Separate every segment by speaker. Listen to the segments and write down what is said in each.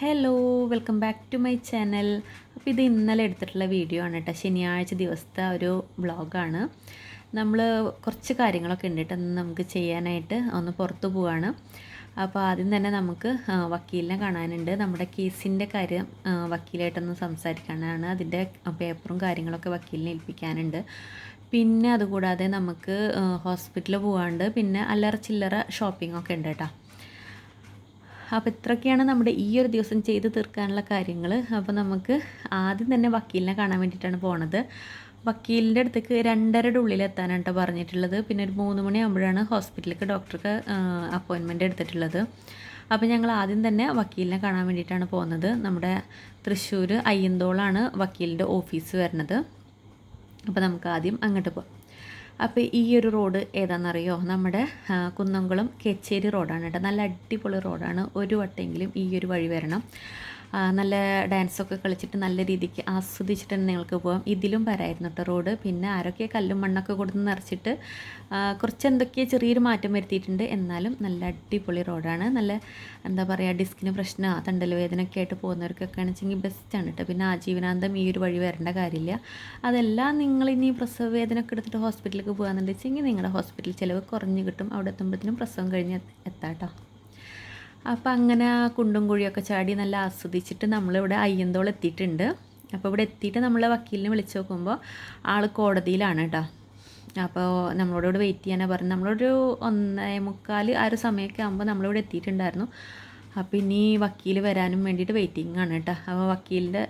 Speaker 1: Hello welcome back to my channel അപ്പോൾ ഇത് ഇന്നലെ എടുത്തിട്ടുള്ള വീഡിയോ ആണ് കേട്ടോ ശനിയാഴ്ച ദിവസത്തെ ഒരു വ്ളോഗാണ് നമ്മൾ കുറച്ച് കാര്യങ്ങളൊക്കെ ഉണ്ട് കേട്ടോ നമുക്ക് ചെയ്യാനായിട്ട് ഒന്ന് പുറത്തു പോവാണ്. അപ്പോൾ ആദ്യം തന്നെ നമുക്ക് വക്കീലിനെ കാണാനുണ്ട്. നമ്മുടെ കേസിന്റെ കാര്യം വക്കീലായിട്ടൊന്ന് സംസാരിക്കാനാണ്. അതിന്റെ പേപ്പറും കാര്യങ്ങളൊക്കെ വക്കീലിനെ ഏൽപ്പിക്കാനുണ്ട്. പിന്നെ അതുകൂടാതെ നമുക്ക് ഹോസ്പിറ്റലിൽ പോകാണ്ട് പിന്നെ അല്ലറ ചില്ലറ ഷോപ്പിംഗ് ഒക്കെ ഉണ്ട് കേട്ടോ അപ്പോൾ ഇത്രയൊക്കെയാണ് നമ്മുടെ ഈ ഒരു ദിവസം ചെയ്ത് തീർക്കാനുള്ള കാര്യങ്ങൾ അപ്പോൾ നമുക്ക് ആദ്യം തന്നെ വക്കീലിനെ കാണാൻ വേണ്ടിയിട്ടാണ് പോണത്. വക്കീലിന്റെ അടുത്തേക്ക് രണ്ടരയുടെ ഉള്ളിൽ എത്താനാണ് കേട്ടോ പറഞ്ഞിട്ടുള്ളത്. പിന്നെ ഒരു മൂന്ന് മണിയാകുമ്പോഴാണ് ഹോസ്പിറ്റലിലേക്ക് ഡോക്ടർക്ക് അപ്പോയിൻമെന്റ് എടുത്തിട്ടുള്ളത്. അപ്പോൾ ഞങ്ങൾ ആദ്യം തന്നെ വക്കീലിനെ കാണാൻ വേണ്ടിയിട്ടാണ് പോകുന്നത്. നമ്മുടെ തൃശ്ശൂർ അയ്യന്തോളാണ് വക്കീലിന്റെ ഓഫീസ് വരുന്നത്. അപ്പോൾ നമുക്ക് ആദ്യം അങ്ങോട്ട് പോകാം അപ്പോൾ ഈ ഒരു റോഡ് ഏതാണെന്നറിയോ? നമ്മുടെ കുന്നംകുളം കെച്ചേരി റോഡാണ് കേട്ടോ. നല്ല അടിപൊളി റോഡാണ്. ഒരു വട്ടമെങ്കിലും ഈ ഒരു വഴി വരണം. നല്ല ഡാൻസൊക്കെ കളിച്ചിട്ട് നല്ല രീതിക്ക് ആസ്വദിച്ചിട്ട് തന്നെ നിങ്ങൾക്ക് പോകാം ഇതിലും വരായിരുന്നു കേട്ടോ റോഡ് പിന്നെ ആരൊക്കെ കല്ലും മണ്ണൊക്കെ കൊടുത്ത് നിറച്ചിട്ട് കുറച്ച് എന്തൊക്കെ ചെറിയൊരു മാറ്റം വരുത്തിയിട്ടുണ്ട്. എന്നാലും നല്ല അടിപൊളി റോഡാണ് നല്ല എന്താ പറയുക ഡിസ്കിന് പ്രശ്നം തണ്ടൽ വേദനയൊക്കെ ആയിട്ട് പോകുന്നവർക്കൊക്കെ ആണെച്ചെങ്കിൽ ബെസ്റ്റാണ് കേട്ടോ പിന്നെ ആജീവനാന്തം ഈ ഒരു വഴി വരേണ്ട കാര്യമില്ല. അതെല്ലാം നിങ്ങൾ ഇനി പ്രസവ വേദന ഒക്കെ എടുത്തിട്ട് ഹോസ്പിറ്റലിലേക്ക് പോകാന്നുണ്ട് വെച്ചെങ്കിൽ നിങ്ങളുടെ ഹോസ്പിറ്റൽ ചിലവ് കുറഞ്ഞ് കിട്ടും. അവിടെ എത്തുമ്പോഴത്തേനും പ്രസവം കഴിഞ്ഞ് എത്താം കേട്ടോ അപ്പോൾ അങ്ങനെ ആ കുണ്ടും കുഴിയൊക്കെ ചാടി നല്ല ആസ്വദിച്ചിട്ട് നമ്മളിവിടെ അയ്യന്തോൾ എത്തിയിട്ടുണ്ട്. അപ്പോൾ ഇവിടെ എത്തിയിട്ട് നമ്മളെ വക്കീലിനെ വിളിച്ച് നോക്കുമ്പോൾ ആൾ കോടതിയിലാണ് കേട്ടോ അപ്പോൾ നമ്മളോട് വെയിറ്റ് ചെയ്യാനാണ് പറഞ്ഞത്. നമ്മളൊരു ഒന്നേ മുക്കാൽ ആ ഒരു സമയമൊക്കെ ആകുമ്പോൾ നമ്മളിവിടെ എത്തിയിട്ടുണ്ടായിരുന്നു. അപ്പോൾ ഇനി വക്കീൽ വരാനും വേണ്ടിയിട്ട് വെയിറ്റിംഗ് ആണ് കേട്ടോ അപ്പോൾ വക്കീലിന്റെ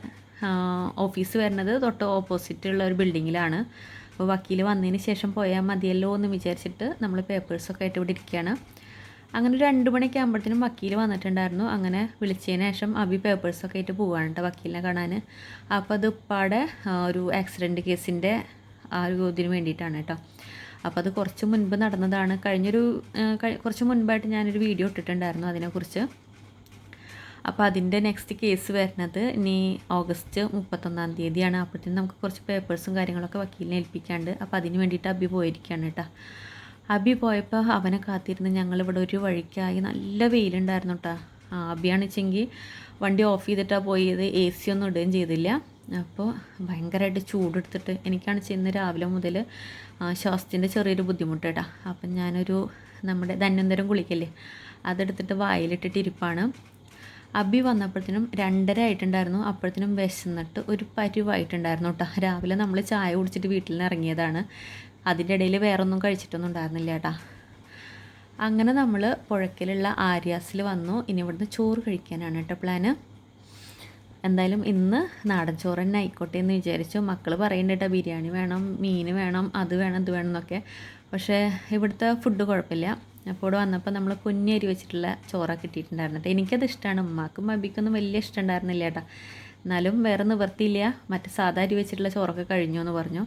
Speaker 1: ഓഫീസ് വരുന്നത് തൊട്ട് ഓപ്പോസിറ്റുള്ള ഒരു ബിൽഡിങ്ങിലാണ് അപ്പോൾ വക്കീൽ വന്നതിന് ശേഷം പോയാൽ മതിയല്ലോ എന്ന് വിചാരിച്ചിട്ട് നമ്മൾ പേപ്പേഴ്സൊക്കെ ആയിട്ട് ഇവിടെ ഇരിക്കുകയാണ് അങ്ങനെ ഒരു രണ്ട് മണിയൊക്കെ ആകുമ്പോഴത്തേനും വക്കീൽ വന്നിട്ടുണ്ടായിരുന്നു. അങ്ങനെ വിളിച്ചതിന് ശേഷം അബി പേപ്പേഴ്സൊക്കെ ആയിട്ട് പോവാണ് കേട്ടോ വക്കീലിനെ കാണാൻ അപ്പോൾ അത് ഉപ്പാടെ ഒരു ആക്സിഡന്റ് കേസിന്റെ ആ ഒരു ഇതിന് വേണ്ടിയിട്ടാണ് കേട്ടോ അപ്പോൾ അത് കുറച്ച് മുൻപ് നടന്നതാണ്. കഴിഞ്ഞൊരു കുറച്ച് മുൻപായിട്ട് ഞാനൊരു വീഡിയോ ഇട്ടിട്ടുണ്ടായിരുന്നു അതിനെക്കുറിച്ച്. അപ്പോൾ അതിന്റെ നെക്സ്റ്റ് കേസ് വരുന്നത് ഇനി ഓഗസ്റ്റ് മുപ്പത്തൊന്നാം തീയതിയാണ്. അപ്പോഴത്തേനും നമുക്ക് കുറച്ച് പേപ്പേഴ്സും കാര്യങ്ങളൊക്കെ വക്കീലിനെ ഏൽപ്പിക്കാണ്ട് അപ്പോൾ അതിന് വേണ്ടിയിട്ട് അബി പോയിരിക്കുകയാണ് കേട്ടോ അബി പോയപ്പോൾ അവനെ കാത്തിരുന്ന് ഞങ്ങളിവിടെ ഒരു വഴിക്കായി നല്ല വെയിലുണ്ടായിരുന്നു കേട്ടോ അബിയാണ് വെച്ചെങ്കിൽ വണ്ടി ഓഫ് ചെയ്തിട്ടാണ് പോയത്. എ സി ഒന്നും ഇടുകയും ചെയ്തില്ല. അപ്പോൾ ഭയങ്കരമായിട്ട് ചൂടെടുത്തിട്ട് എനിക്കാണ് ചെന്ന് രാവിലെ മുതൽ ശ്വാസത്തിന്റെ ചെറിയൊരു ബുദ്ധിമുട്ടേട്ടാ അപ്പം ഞാനൊരു നമ്മുടെ ധന്വന്തരം കുളിക്കല്ലേ അതെടുത്തിട്ട് വായിലിട്ടിട്ട് ഇരിപ്പാണ്. അബി വന്നപ്പോഴത്തേനും രണ്ടര ആയിട്ടുണ്ടായിരുന്നു. അപ്പോഴത്തേനും വിശന്നിട്ട് ഒരു പരുവായിട്ടുണ്ടായിരുന്നു കേട്ടോ രാവിലെ നമ്മൾ ചായ കുടിച്ചിട്ട് വീട്ടിൽ നിന്ന് ഇറങ്ങിയതാണ്. അതിന്റെ ഇടയിൽ വേറൊന്നും കഴിച്ചിട്ടൊന്നും ഉണ്ടായിരുന്നില്ല കേട്ടാ. അങ്ങനെ നമ്മൾ പുഴക്കിലുള്ള ആര്യാസിൽ വന്നു. ഇനി ഇവിടുന്ന് ചോറ് കഴിക്കാനാണ് കേട്ടോ പ്ലാന് എന്തായാലും ഇന്ന് നാടൻ ചോറ് തന്നെ ആയിക്കോട്ടെ എന്ന് വിചാരിച്ചു. മക്കൾ പറയുന്നുണ്ട് കേട്ടോ ബിരിയാണി വേണം മീൻ വേണം അത് വേണം ഇത് വേണം എന്നൊക്കെ. പക്ഷേ ഇവിടുത്തെ ഫുഡ് കുഴപ്പമില്ല. അപ്പോൾ ഇവിടെ വന്നപ്പോൾ നമ്മൾ കുഞ്ഞി അരി വെച്ചിട്ടുള്ള ചോറ് കിട്ടിയിട്ടുണ്ടായിരുന്നു കേട്ടോ. എനിക്കത് ഇഷ്ടമാണ്. ഉമ്മാക്കും അബിക്കൊന്നും വലിയ ഇഷ്ടം ഉണ്ടായിരുന്നില്ല കേട്ടോ. എന്നാലും വേറെ നിവർത്തിയില്ല മറ്റേ സാധാ അരി വെച്ചിട്ടുള്ള ചോറൊക്കെ കഴിഞ്ഞു എന്ന് പറഞ്ഞു.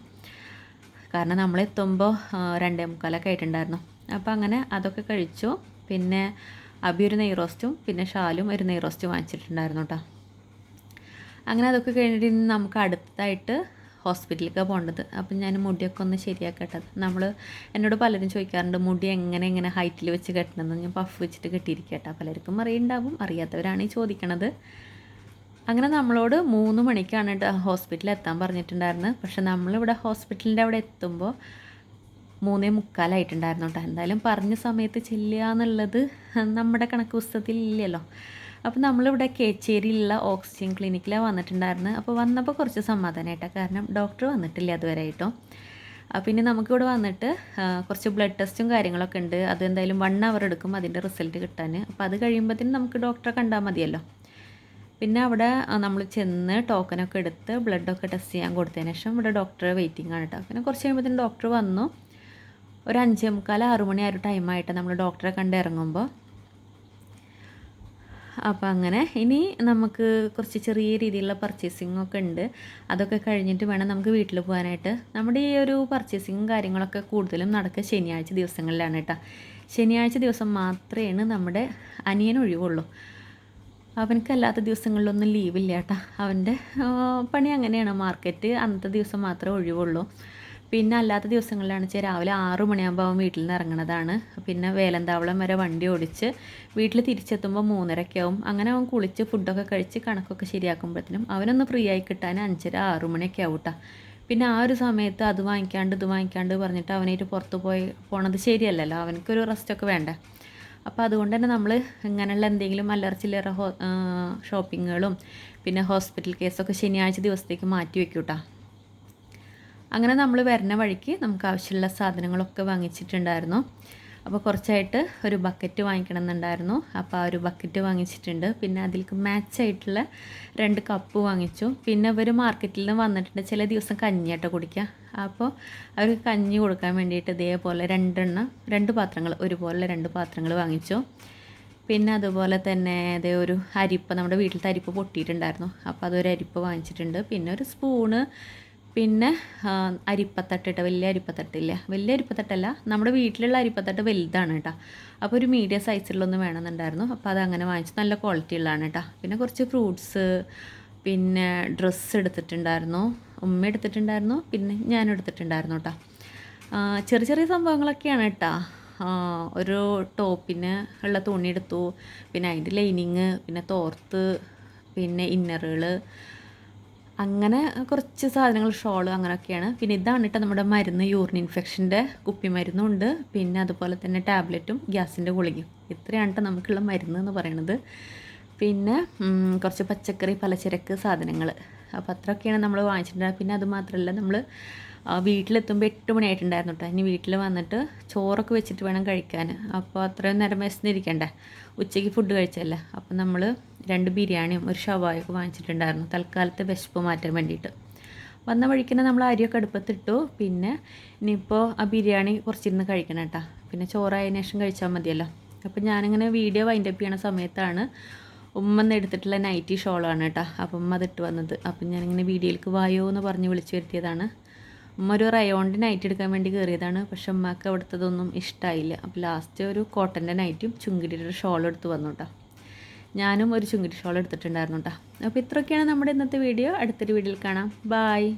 Speaker 1: കാരണം നമ്മൾ നമ്മളെത്തുമ്പോൾ രണ്ടേ മുക്കാലൊക്കെ ആയിട്ടുണ്ടായിരുന്നു. അപ്പോൾ അങ്ങനെ അതൊക്കെ കഴിച്ചു. പിന്നെ അബി ഒരു നെയ് റോസ്റ്റും പിന്നെ ഷാലും ഒരു നെയ് റോസ്റ്റും വാങ്ങിച്ചിട്ടുണ്ടായിരുന്നു കേട്ടോ അങ്ങനെ അതൊക്കെ കഴിഞ്ഞിട്ട് ഇന്ന് നമുക്ക് അടുത്തായിട്ട് ഹോസ്പിറ്റലിലേക്കാണ് പോകേണ്ടത്. അപ്പം ഞാൻ മുടിയൊക്കെ ഒന്ന് ശരിയാക്കട്ടത് നമ്മൾ എന്നോട് പലരും ചോദിക്കാറുണ്ട് മുടി എങ്ങനെ എങ്ങനെ ഹൈറ്റിൽ വെച്ച് കെട്ടണമെന്ന് ഞാൻ പഫ് വെച്ചിട്ട് കെട്ടിയിരിക്കട്ടെ പലർക്കും അറിയുണ്ടാവും അറിയാത്തവരാണ് ഈ ചോദിക്കണത്. അങ്ങനെ നമ്മളോട് മൂന്ന് മണിക്കാണ് കേട്ടോ ഹോസ്പിറ്റലിൽ എത്താൻ പറഞ്ഞിട്ടുണ്ടായിരുന്നത് പക്ഷെ നമ്മളിവിടെ ഹോസ്പിറ്റലിന്റെ അവിടെ എത്തുമ്പോൾ മൂന്നേ മുക്കാലായിട്ടുണ്ടായിരുന്നു കേട്ടോ എന്തായാലും പറഞ്ഞ സമയത്ത് ചെല്ലുക എന്നുള്ളത് നമ്മുടെ കണക്ക് പുസ്തകത്തിൽ ഇല്ലല്ലോ അപ്പോൾ നമ്മളിവിടെ കേച്ചേരിയിലുള്ള ഓക്സിജൻ ക്ലിനിക്കിലാണ് വന്നിട്ടുണ്ടായിരുന്നത് അപ്പോൾ വന്നപ്പോൾ കുറച്ച് സമാധാനമായിട്ടാണ് കാരണം ഡോക്ടർ വന്നിട്ടില്ല അതുവരെ ആയിട്ടോ പിന്നെ നമുക്കിവിടെ വന്നിട്ട് കുറച്ച് ബ്ലഡ് ടെസ്റ്റും കാര്യങ്ങളൊക്കെ ഉണ്ട്. അത് എന്തായാലും വൺ അവർ എടുക്കും അതിന്റെ റിസൾട്ട് കിട്ടാൻ. അപ്പോൾ അത് കഴിയുമ്പോഴത്തേനും നമുക്ക് ഡോക്ടറെ കണ്ടാൽ മതിയല്ലോ. പിന്നെ അവിടെ നമ്മൾ ചെന്ന് ടോക്കനൊക്കെ എടുത്ത് ബ്ലഡൊക്കെ ടെസ്റ്റ് ചെയ്യാൻ കൊടുത്തതിന് ശേഷം ഇവിടെ ഡോക്ടർ വെയിറ്റിംഗ് ആണ് കേട്ടോ പിന്നെ കുറച്ച് കഴിയുമ്പോഴത്തേനും ഡോക്ടർ വന്നു. ഒരു അഞ്ചേ മുക്കാൽ ആറു മണി ആ ഒരു ടൈമായിട്ട് നമ്മൾ ഡോക്ടറെ കണ്ട് ഇറങ്ങുമ്പോൾ അപ്പോൾ അങ്ങനെ ഇനി നമുക്ക് കുറച്ച് ചെറിയ രീതിയിലുള്ള പർച്ചേസിംഗ് ഒക്കെ ഉണ്ട്. അതൊക്കെ കഴിഞ്ഞിട്ട് വേണം നമുക്ക് വീട്ടിൽ പോകാനായിട്ട്. നമ്മുടെ ഈ ഒരു പർച്ചേസിങ്ങും കാര്യങ്ങളൊക്കെ കൂടുതലും നടക്കുക ശനിയാഴ്ച ദിവസങ്ങളിലാണ് കേട്ടോ ശനിയാഴ്ച ദിവസം മാത്രമേ നമ്മുടെ അനിയൻ ഒഴിവുള്ളൂ. അവനക്ക് അല്ലാത്ത ദിവസങ്ങളിലൊന്നും ലീവില്ല കേട്ടോ അവന്റെ പണി അങ്ങനെയാണ്. മാർക്കറ്റ് അന്നത്തെ ദിവസം മാത്രമേ ഒഴിവുള്ളൂ. പിന്നെ അല്ലാത്ത ദിവസങ്ങളിലാണ് വെച്ചാൽ രാവിലെ ആറു മണിയാകുമ്പോൾ അവൻ വീട്ടിൽ നിന്ന് ഇറങ്ങണതാണ്. പിന്നെ വേലന്താവളം വരെ വണ്ടി ഓടിച്ച് വീട്ടിൽ തിരിച്ചെത്തുമ്പോൾ മൂന്നരയൊക്കെ ആവും. അങ്ങനെ അവൻ കുളിച്ച് ഫുഡൊക്കെ കഴിച്ച് കണക്കൊക്കെ ശരിയാക്കുമ്പോഴത്തേനും അവനൊന്ന് ഫ്രീ ആയി കിട്ടാൻ അഞ്ചര ആറു മണിയൊക്കെ ആവൂട്ടാ. പിന്നെ ആ ഒരു സമയത്ത് അത് വാങ്ങിക്കാണ്ട് ഇത് വാങ്ങിക്കാണ്ട് പറഞ്ഞിട്ട് അവനായിട്ട് പുറത്ത് പോയി പോണത് ശരിയല്ലല്ലോ. അവനക്കൊരു റെസ്റ്റൊക്കെ വേണ്ടേ? അപ്പോൾ അതുകൊണ്ട് തന്നെ നമ്മൾ ഇങ്ങനെയുള്ള എന്തെങ്കിലും അല്ലറച്ചില്ലറ ഹോ ഷോപ്പിങ്ങുകളും പിന്നെ ഹോസ്പിറ്റൽ കേസൊക്കെ ശനിയാഴ്ച ദിവസത്തേക്ക് മാറ്റി വെക്കൂട്ടാ. അങ്ങനെ നമ്മൾ വരുന്ന വഴിക്ക് നമുക്ക് ആവശ്യമുള്ള സാധനങ്ങളൊക്കെ വാങ്ങിച്ചിട്ടുണ്ടായിരുന്നു. അപ്പോൾ കുറച്ചായിട്ട് ഒരു ബക്കറ്റ് വാങ്ങിക്കണം എന്നുണ്ടായിരുന്നു അപ്പോൾ ആ ഒരു ബക്കറ്റ് വാങ്ങിച്ചിട്ടുണ്ട്. പിന്നെ അതിലേക്ക് മാച്ചായിട്ടുള്ള രണ്ട് കപ്പ് വാങ്ങിച്ചു. പിന്നെ ഇവർ മാർക്കറ്റിൽ നിന്ന് വന്നിട്ടുണ്ട്. ചില ദിവസം കഞ്ഞിയാട്ടോ കുടിക്കുക അപ്പോൾ അവർക്ക് കഞ്ഞി കൊടുക്കാൻ വേണ്ടിയിട്ട് ഇതേപോലെ രണ്ടെണ്ണം രണ്ട് പാത്രങ്ങൾ ഒരുപോലെ രണ്ട് പാത്രങ്ങൾ വാങ്ങിച്ചു. പിന്നെ അതുപോലെ തന്നെ അതേ ഒരു അരിപ്പ നമ്മുടെ വീട്ടിലത്തെ അരിപ്പ് പൊട്ടിയിട്ടുണ്ടായിരുന്നു. അപ്പോൾ അതൊരു അരിപ്പ് വാങ്ങിച്ചിട്ടുണ്ട്. പിന്നെ ഒരു സ്പൂണ് പിന്നെ അരിപ്പത്തട്ട് വലിയ അരിപ്പത്തട്ടില്ല വലിയ അരിപ്പത്തട്ടല്ല നമ്മുടെ വീട്ടിലുള്ള അരിപ്പത്തട്ട് വലുതാണ് കേട്ടോ. അപ്പോൾ ഒരു മീഡിയം സൈസിലൊന്നും വേണമെന്നുണ്ടായിരുന്നു. അപ്പോൾ അത് അങ്ങനെ വാങ്ങിച്ചു. നല്ല ക്വാളിറ്റി ഉള്ളതാണ് കേട്ടോ. പിന്നെ കുറച്ച് ഫ്രൂട്ട്സ് പിന്നെ ഡ്രസ്സ് എടുത്തിട്ടുണ്ടായിരുന്നു. ഉമ്മ എടുത്തിട്ടുണ്ടായിരുന്നു. പിന്നെ ഞാൻ എടുത്തിട്ടുണ്ടായിരുന്നു കേട്ടോ ചെറിയ ചെറിയ സംഭവങ്ങളൊക്കെയാണ് കേട്ടോ ഒരു ടോപ്പിന് ഉള്ള തുണി എടുത്തു. പിന്നെ അതിന്റെ ലൈനിങ് പിന്നെ തോർത്ത് പിന്നെ ഇന്നറുകൾ അങ്ങനെ കുറച്ച് സാധനങ്ങൾ ഷോൾ അങ്ങനെയൊക്കെയാണ്. പിന്നെ ഇതാണ് കേട്ടോ നമ്മുടെ മരുന്ന് യൂറിൻ ഇൻഫെക്ഷന്റെ കുപ്പി മരുന്നുണ്ട്. പിന്നെ അതുപോലെ തന്നെ ടാബ്ലറ്റും ഗ്യാസിന്റെ ഗുളികയും. ഇത്രയാണ് കേട്ടോ നമുക്കുള്ള മരുന്ന് എന്ന് പറയുന്നത് പിന്നെ കുറച്ച് പച്ചക്കറി പലചരക്ക് സാധനങ്ങൾ അപ്പോൾ അത്രയൊക്കെയാണ് നമ്മൾ വാങ്ങിച്ചിട്ടുണ്ടായത് പിന്നെ അത് മാത്രമല്ല നമ്മൾ വീട്ടിലെത്തുമ്പോൾ എട്ട് മണിയായിട്ടുണ്ടായിരുന്നു കേട്ടോ ഇനി വീട്ടിൽ വന്നിട്ട് ചോറൊക്കെ വെച്ചിട്ട് വേണം കഴിക്കാൻ അപ്പോൾ അത്രയും നേരം വിശന്നിരിക്കണ്ടേ? ഉച്ചയ്ക്ക് ഫുഡ് കഴിച്ചല്ല? അപ്പോൾ നമ്മൾ രണ്ട് ബിരിയാണിയും ഒരു ഷവായൊക്കെ വാങ്ങിച്ചിട്ടുണ്ടായിരുന്നു. തൽക്കാലത്തെ വിശപ്പ് മാറ്റാൻ വേണ്ടിയിട്ട്. വന്ന വഴിക്ക് നമ്മൾ അരിയൊക്കെ അടുപ്പത്തിട്ടു. പിന്നെ ഇനിയിപ്പോൾ ആ ബിരിയാണി കുറച്ചിരുന്ന് കഴിക്കണം കേട്ടോ പിന്നെ ചോറായതിനു ശേഷം കഴിച്ചാൽ മതിയല്ലോ. അപ്പോൾ ഞാനിങ്ങനെ വീഡിയോ വൈൻഡപ്പ് ചെയ്യണ സമയത്താണ് ഉമ്മ എടുത്തിട്ടുള്ള നൈറ്റി ഷോളാണ് കേട്ടോ അപ്പം ഉമ്മ അതിട്ട് വന്നത്. അപ്പം ഞാനിങ്ങനെ വീഡിയോയിലേക്ക് വായോ എന്ന് പറഞ്ഞ് വിളിച്ചു വരുത്തിയതാണ്. ഉമ്മ ഒരു റയോണിന്റെ നൈറ്റ് എടുക്കാൻ വേണ്ടി കയറിയതാണ് പക്ഷെ ഉമ്മക്ക് അവിടുത്തതൊന്നും ഇഷ്ടമായില്ല അപ്പോൾ ലാസ്റ്റ് ഒരു കോട്ടന്റെ നൈറ്റും ചുങ്കിടിയുടെ ഒരു ഷോൾ എടുത്ത് വന്നു കേട്ടോ ഞാനും ഒരു ചുങ്കിടി ഷോൾ എടുത്തിട്ടുണ്ടായിരുന്നു കേട്ടോ അപ്പോൾ ഇത്രയൊക്കെയാണ് നമ്മുടെ ഇന്നത്തെ വീഡിയോ അടുത്തൊരു വീഡിയോയിൽ കാണാം. ബായ്